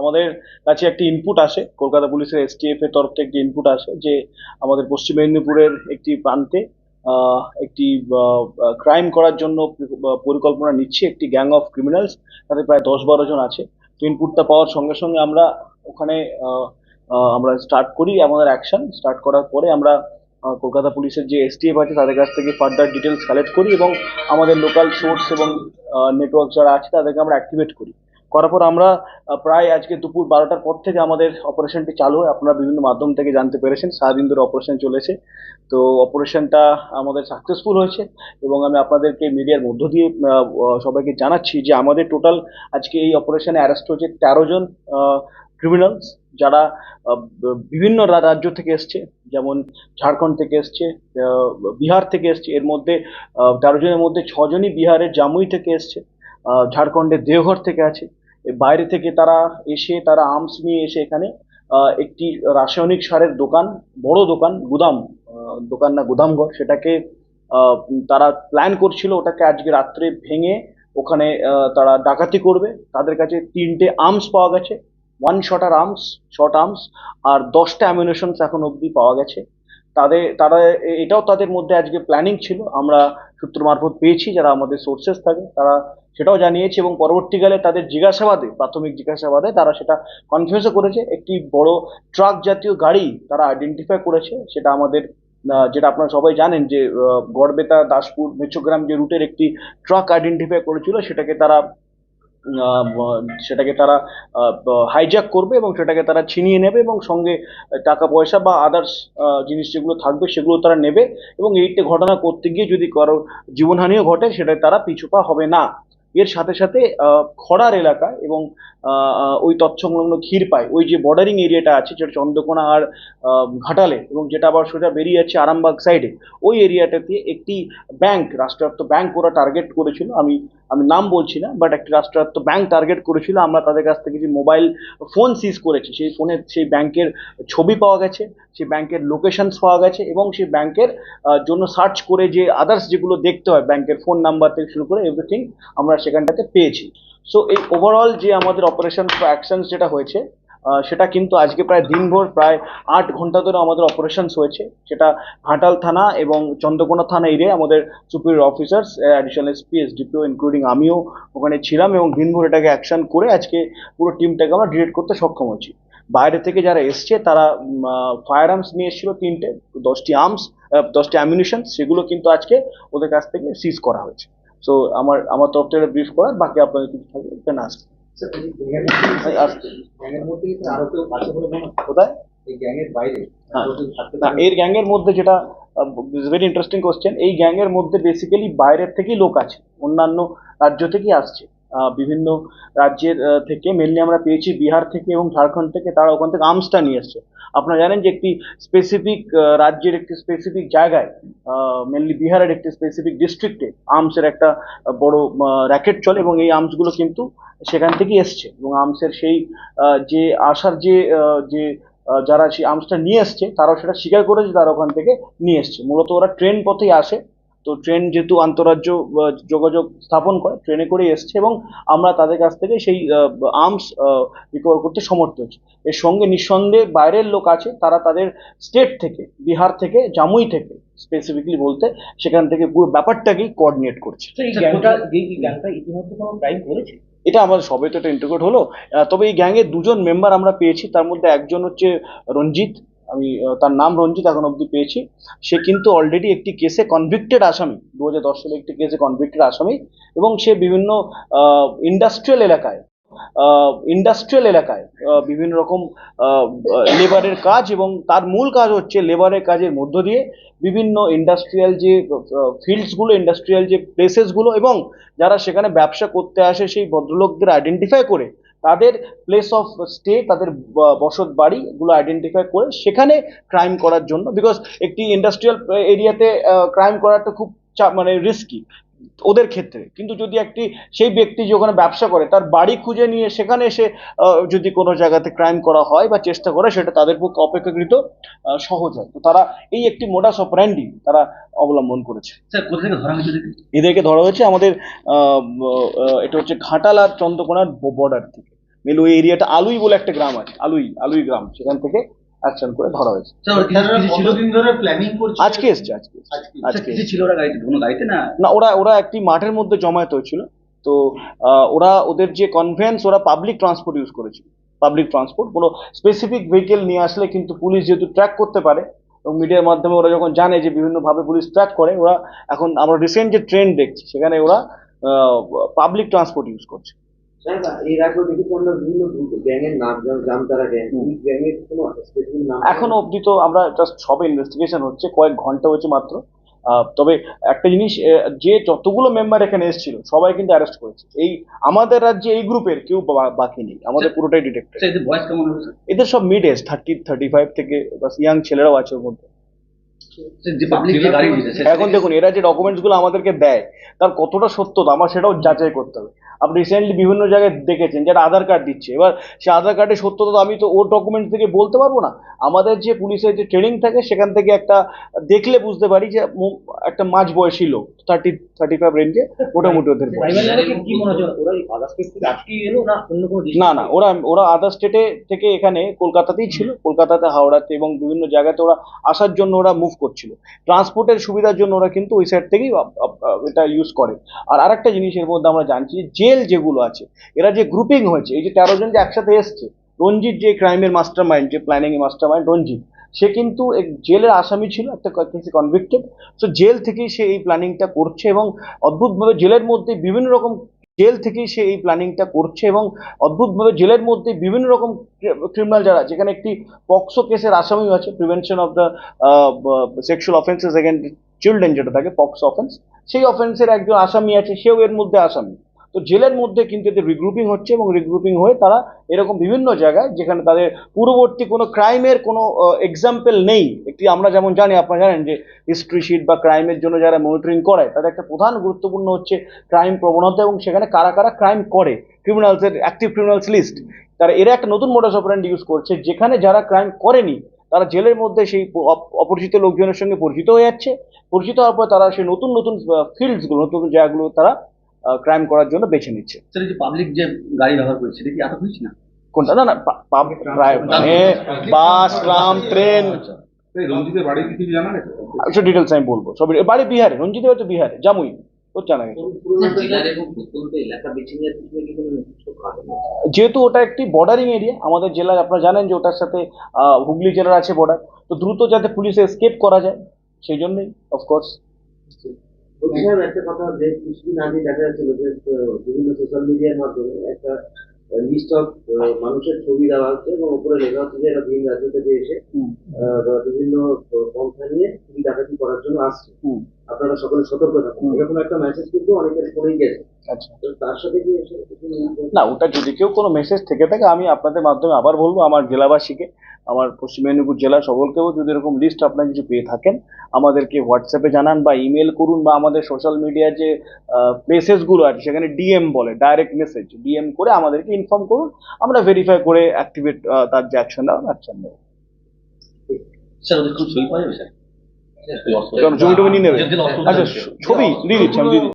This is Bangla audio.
আমাদের কাছে একটি ইনপুট আসে। কলকাতা পুলিশের এসটিএফ এর তরফ থেকে একটি ইনপুট আসে যে, আমাদের পশ্চিম মেদিনীপুরের একটি প্রান্তে একটি ক্রাইম করার জন্য পরিকল্পনা নিচ্ছে একটি গ্যাং অফ ক্রিমিনালস তাদের প্রায় দশ বারো জন আছে। তো ইনপুটটা পাওয়ার সঙ্গে সঙ্গে আমরা ওখানে আমরা স্টার্ট করি আমাদের অ্যাকশন স্টার্ট করার পরে আমরা কলকাতা পুলিশের যে এসটিএফ আছে তাদের কাছ থেকে ফার্দার ডিটেলস কালেক্ট করি এবং আমাদের লোকাল সোর্স এবং নেটওয়ার্ক যারা আছে তাদেরকে আমরা অ্যাক্টিভেট করি। করার পর আমরা প্রায় আজকে দুপুর বারোটার পর থেকে আমাদের অপারেশনটি চালু হয়। আপনারা বিভিন্ন মাধ্যম থেকে জানতে পেরেছেন, সারাদিন ধরে অপারেশন চলেছে। তো অপারেশনটা আমাদের সাকসেসফুল হয়েছে এবং আমি আপনাদেরকে মিডিয়ার মধ্য দিয়ে সবাইকে জানাচ্ছি যে আমাদের টোটাল আজকে এই অপারেশনে অ্যারেস্ট হয়েছে তেরো জন ক্রিমিনালস যারা বিভিন্ন রাজ্য থেকে এসছে। যেমন ঝাড়খণ্ড থেকে এসছে বিহার থেকে এসছে। এর মধ্যে তেরো জনের মধ্যে ছজনই বিহারের জামুই থেকে এসছে ঝাড়খণ্ডের দেওঘর থেকে আছে। বাইরে থেকে তারা এসে, তারা আর্মস নিয়ে এসে এখানে একটি রাসায়নিক সারের দোকান, বড় দোকান, গুদাম দোকান না, গুদামঘর, সেটাকে তারা প্ল্যান করছিল ওটাকে আজকে রাত্রে ভেঙে ওখানে তারা ডাকাতি করবে। তাদের কাছে তিনটে আর্মস পাওয়া গেছে one shooter arms short arms আর দশটা অ্যামিনেশনস এখন অবধি পাওয়া গেছে। তাদের, তারা এটাও তাদের মধ্যে আজকে প্ল্যানিং ছিল। আমরা সূত্র মারফত পেয়েছি, যারা আমাদের সোর্সেস থাকে, তারা সেটাও জানিয়েছে এবং পরবর্তীকালে তাদের জিজ্ঞাসাবাদে, প্রাথমিক জিজ্ঞাসাবাদে তারা সেটা কনফিউজও করেছে। একটি বড় ট্রাক জাতীয় গাড়ি তারা আইডেন্টিফাই করেছে, সেটা আমাদের যেটা আপনারা সবাই জানেন যে গড়বেতা, দাসপুর, মেচোগ্রাম যে রুটের একটি ট্রাক আইডেন্টিফাই করেছিল, সেটাকে তারা সেটাকে তারা হাইজ্যাক করবে এবং সেটাকে তারা ছিনিয়ে নেবে এবং সঙ্গে টাকা পয়সা বা আদার্স জিনিস যেগুলো থাকবে সেগুলো তারা নেবে এবং এইটা ঘটনা করতে গিয়ে যদি কারও জীবনহানিও ঘটে, সেটা তারা পিছুপা হবে না। এর সাথে সাথে খড়ার এলাকা এবং ওই তৎসংলগ্ন ক্ষীরপাই ওই যে বর্ডারিং এরিয়াটা আছে, যেটা চন্দ্রকোনা আর ঘাটালে এবং যেটা আবার সোজা বেরিয়ে যাচ্ছে আরামবাগ সাইডে ওই এরিয়াটাতে একটি ব্যাংক রাষ্ট্রায়ত্ত ব্যাংক ওরা টার্গেট করেছিল। আমি আমি নাম বলছি না বাট একটি রাষ্ট্রায়ত্ত ব্যাংক টার্গেট করেছিল, আমরা তাদের কাছ থেকে যে মোবাইল ফোন সিজ করেছি, সেই ফোনে সেই ব্যাংকের ছবি পাওয়া গেছে, সেই ব্যাংকের লোকেশনস পাওয়া গেছে, এবং সেই ব্যাংকের জন্য সার্চ করে যে আদার্স যেগুলো দেখতে হয় ব্যাংকের ফোন নাম্বার থেকে শুরু করে এভরিথিং আমরা সেখানটাতে পেয়েছি। সো এই ওভারঅল যে আমাদের অপারেশন অ্যাকশনস যেটা হয়েছে সেটা কিন্তু আজকে প্রায় দিনভর প্রায় আট ঘণ্টা ধরে আমাদের অপারেশনস হয়েছে। সেটা ঘাটাল থানা এবং চন্দ্রকোনা থানা এরিয়ায় আমাদের superior officers additional SP SDPO including আমিও ওখানে ছিলাম এবং দিনভর এটাকে অ্যাকশন করে আজকে পুরো টিমটাকে আমরা ডিরেক্ট করতে সক্ষম হয়েছি। বাইরে থেকে যারা এসছে তারা ফায়ার আর্মস নিয়ে এসেছিল তিনটে দশটি আর্মস দশটি অ্যামিউনিশন সেগুলো কিন্তু আজকে ওদের কাছ থেকে সিজ করা হয়েছে। সো আমার আমার তরফ থেকে ব্রিফ করার বাকি আপনাদের কিছু এখানে আসতে আসতে হয়? কোথায়? এর গ্যাংয়ের মধ্যে যেটা ভেরি ইন্টারেস্টিং কোশ্চেন এই গ্যাংয়ের মধ্যে বেসিক্যালি বাইরের থেকেই লোক আছে অন্যান্য রাজ্য থেকেই আসছে বিভিন্ন রাজ্যের থেকে মেনলি আমরা পেয়েছি। বিহার থেকে এবং ঝাড়খণ্ড থেকে তারা ওখান থেকে আর্মসটা নিয়ে এসছে। আপনারা জানেন যে একটি স্পেসিফিক রাজ্যের একটি স্পেসিফিক জায়গায় মেনলি বিহারের একটি স্পেসিফিক ডিস্ট্রিক্টে আর্মসের একটা বড় র্যাকেট চলে এবং এই আর্মসগুলো কিন্তু সেখান থেকেই এসছে। এবং আর্মসের সেই যে আসার যে যে যারা সেই আর্মসটা নিয়ে এসছে, তারাও সেটা স্বীকার করেছে তারা ওখান থেকে নিয়ে এসছে। মূলত ওরা ট্রেন পথেই আসে। তো ট্রেন যেহেতু আন্তরাজ্য যোগাযোগ স্থাপন করে ট্রেনে করেই এসছে এবং আমরা তাদের কাছ থেকে সেই আর্মস রিকভার করতে সমর্থ হয়েছি। এর সঙ্গে নিঃসন্দেহে বাইরের লোক আছে তারা তাদের স্টেট থেকে বিহার থেকে জামুই থেকে স্পেসিফিকলি বলতে সেখান থেকে পুরো ব্যাপারটাকেই কোঅর্ডিনেট ইতিমধ্যে কোনো ক্রাইম করেছে? এটা আমাদের সবে তো এটা ইন্টিগ্রেট হলো। তবে এই গ্যাংয়ের দুজন মেম্বার আমরা পেয়েছি তার মধ্যে একজন হচ্ছে রঞ্জিত আমি তার নাম রঞ্জিত এখন অবধি পেয়েছি। সে কিন্তু অলরেডি একটি কেসে কনভিক্টেড আসামি। দু হাজার দশ সালে একটি কেসে কনভিক্টেড আসামি এবং সে বিভিন্ন ইন্ডাস্ট্রিয়াল এলাকায় ইন্ডাস্ট্রিয়াল এলাকায় বিভিন্ন রকম লেবারের কাজ এবং তার মূল কাজ হচ্ছে লেবারের কাজের মধ্য দিয়ে বিভিন্ন ইন্ডাস্ট্রিয়াল যে ফিল্ডসগুলো ইন্ডাস্ট্রিয়াল যে প্লেসেসগুলো এবং যারা সেখানে ব্যবসা করতে আসে সেই ভদ্রলোকদের আইডেন্টিফাই করে তাদের প্লেস অফ স্টে তাদের বসত বাড়িগুলো আইডেন্টিফাই করে সেখানে ক্রাইম করার জন্য বিকজ একটি ইন্ডাস্ট্রিয়াল এরিয়াতে ক্রাইম করাটা খুব মানে রিস্কি ওদের ক্ষেত্রে। কিন্তু যদি একটি সেই ব্যক্তি যে ওখানে ব্যবসা করে তার বাড়ি খুঁজে নিয়ে সেখানে এসে যদি কোনো জায়গাতে ক্রাইম করা হয় বা চেষ্টা করে সেটা তাদের পক্ষে অপেক্ষাকৃত সহজ হয়। তো তারা এই একটি মোডাস অপারেন্ডি তারা অবলম্বন করেছে। এদেরকে? ধরা হয়েছে আমাদের এটা হচ্ছে ঘাটাল আর চন্দ্রকোনার বর্ডার থেকে। মেনলি ওই এরিয়াটা আলুই বলে একটা গ্রাম আছে আলুই আলুই গ্রাম সেখান থেকে অ্যাকশন করে ধরা হয়েছে। স্যার ওরা কিছু- কিছু ছিল? কতদিন ধরে প্ল্যানিং করছে আজকে এসছে আজকে আজকে। কিছু ছিল ওরা গাড়িতে? কোনো গাড়িতে না? না ওরা ওরা একটি মাঠের মধ্যে জমায়েত হয়েছিল। তো আহ, ওরা ওদের যে কনভেন্স ওরা পাবলিক ট্রান্সপোর্ট ইউজ করেছিল। পাবলিক ট্রান্সপোর্ট কোনো স্পেসিফিক ভেহিকেল নিয়ে আসলে কিন্তু পুলিশ যেহেতু ট্র্যাক করতে পারে এবং মিডিয়ার মাধ্যমে ওরা যখন জানে যে বিভিন্নভাবে পুলিশ ট্র্যাক করে ওরা এখন আমরা রিসেন্ট যে ট্রেন্ড দেখছি সেখানে ওরা পাবলিক ট্রান্সপোর্ট ইউজ করছে। এখনও অবধি তো আমরা জাস্ট সবে ইনভেস্টিগেশন হচ্ছে কয়েক ঘণ্টা হয়েছে মাত্র। আহ, তবে একটা জিনিস যে যতগুলো মেম্বার এখানে এসেছিল সবাই কিন্তু অ্যারেস্ট করেছে। এই আমাদের রাজ্যে এই গ্রুপের কেউ বা- বাকি নেই। আমাদের পুরোটাই ডিটেক্টেড স্যার এদের সব mid age thirty thirty five থেকে বাস ইয়াং ছেলেরাও আছে ওর মধ্যে। এখন দেখুন এরা যে ডকুমেন্টসগুলো আমাদেরকে দেয় তার কতটা সত্যতা আমার সেটাও যাচাই করতে হবে। আপনি রিসেন্টলি বিভিন্ন জায়গায় দেখেছেন যারা আধার কার্ড দিচ্ছে। এবার সে আধার কার্ডের সত্যতা তো আমি তো ওর ডকুমেন্টস থেকে বলতে পারব না। আমাদের যে পুলিশের যে ট্রেনিং থাকে সেখান থেকে একটা দেখলে বুঝতে পারি যে একটা মাঝ বয়সী লোক থার্টি থার্টি ফাইভ রেঞ্জে মোটামুটি ওদের না না ওরা ওরা আদার স্টেটে থেকে এখানে কলকাতাতেই ছিল। কলকাতাতে হাওড়াতে এবং বিভিন্ন জায়গাতে ওরা আসার জন্য ওরা মুভ করছিল। ট্রান্সপোর্টের সুবিধার জন্য ওরা কিন্তু ওই সাইড থেকেই এটা ইউজ করে। আর আরেকটা জিনিসের মধ্যে আমরা জানছি যে জেল যেগুলো আছে, এরা যে গ্রুপিং হয়েছে, এই যে তেরো জন যে একসাথে এসছে, রঞ্জিত যে ক্রাইমের মাস্টার মাইন্ড যে প্ল্যানিং এর মাস্টার মাইন্ড রঞ্জিত, সে কিন্তু এক জেলের আসামি ছিল, একটা কেসে কনভিক্টেড তো জেল থেকেই সে এই প্ল্যানিংটা করছে এবং অদ্ভুতভাবে জেলের মধ্যে বিভিন্ন রকম জেল থেকেই সে এই প্ল্যানিংটা করছে এবং অদ্ভুতভাবে জেলের মধ্যে বিভিন্ন রকম ক্রিমিনাল যারা, যেখানে একটি পক্সো কেসের আসামিও আছে prevention of the sexual offences against children যেটা থাকে, পক্সো অফেন্স সেই অফেন্সের একজন আসামি আছে, সেও এর মধ্যে আসামি। তো জেলের মধ্যে কিন্তু এদের রিগ্রুপিং হচ্ছে এবং রিগ্রুপিং হয়ে তারা এরকম বিভিন্ন জায়গায় যেখানে তাদের পূর্ববর্তী কোনো ক্রাইমের কোনো এক্সাম্পল নেই। একটি আমরা যেমন জানি, আপনারা জানেন যে হিস্ট্রি শিট বা ক্রাইমের জন্য যারা মনিটরিং করে তাদের একটা প্রধান গুরুত্বপূর্ণ হচ্ছে ক্রাইম প্রবণতা এবং সেখানে কারা কারা ক্রাইম করে। ক্রিমিনালসের অ্যাক্টিভ ক্রিমিনালস লিস্ট তারা এরা একটা নতুন মোডাস অপারেন্ড ইউজ করছে, যেখানে যারা ক্রাইম করেনি, তারা জেলের মধ্যে সেই অপরিচিত লোকজনের সঙ্গে পরিচিত হয়ে যাচ্ছে। পরিচিত হওয়ার পর তারা সেই নতুন নতুন ফিল্ডসগুলো নতুন জায়গাগুলো তারা ক্রাইম করার জন্য বেছে নিচ্ছে। যে পাবলিক যে গাড়ি ব্যবহার করছে সেটা কি আটক হয়েছে না? কোনটা? না না মানে বাস ট্রাম ট্রেন। রঞ্জিতের বাড়ি কি জানা? ডিটেলস আমি বলব। সব বাড়ি বিহারে বিহারে জামুই। জানা গেছে? যেহেতু ওটা একটি বর্ডারিং এরিয়া আমাদের জেলার আপনারা জানেন যে ওটার সাথে হুগলি জেলার আছে বর্ডার তো দ্রুত যাতে পুলিশে এসকেপ করা যায় সেই জন্যই অফকোর্স একটা কথা যে কিছুদিন আগে দেখা যাচ্ছিল যে বিভিন্ন সোশ্যাল মিডিয়ার মাধ্যমে একটা লিস্ট অফ মানুষের ছবি দেওয়া হচ্ছে এবং উপরে লেখা হচ্ছে যে এরা ভিন রাজ্য থেকে এসে বিভিন্ন পন্থা নিয়ে চুরি ডাকাতি করার জন্য আসছে। আপনারা সকলে সতর্ক থাকুন। এরকম একটা মেসেজ কিন্তু অনেকের ফোনেই গেছে। আচ্ছা। তার সাথে কি? না ওটা যদি কেউ কোনো মেসেজ থেকে থাকে আমি আপনাদের মাধ্যমে আবার বলব আমার জেলাবাসীকে। আমার পশ্চিম মেদিনীপুর জেলা সকলকেও যদি এরকম লিস্ট আপনারা কিছু পেয়ে থাকেন আমাদেরকে হোয়াটসঅ্যাপে জানান বা ইমেল করুন বা আমাদের সোশ্যাল মিডিয়ার যে প্লেসেসগুলো আছে সেখানে ডিএম বলে ডাইরেক্ট মেসেজ ডিএম করে আমাদেরকে ইনফর্ম করুন আমরা ভেরিফাই করে অ্যাক্টিভেট তার যে অ্যাকশন নেওয়া অ্যাকশন নেব। স্যার ওদের খুব সই পাওয়া যাবে স্যার? জমি টমি নিয়ে নেবে? আচ্ছা ছবি দিয়ে দিচ্ছি আমি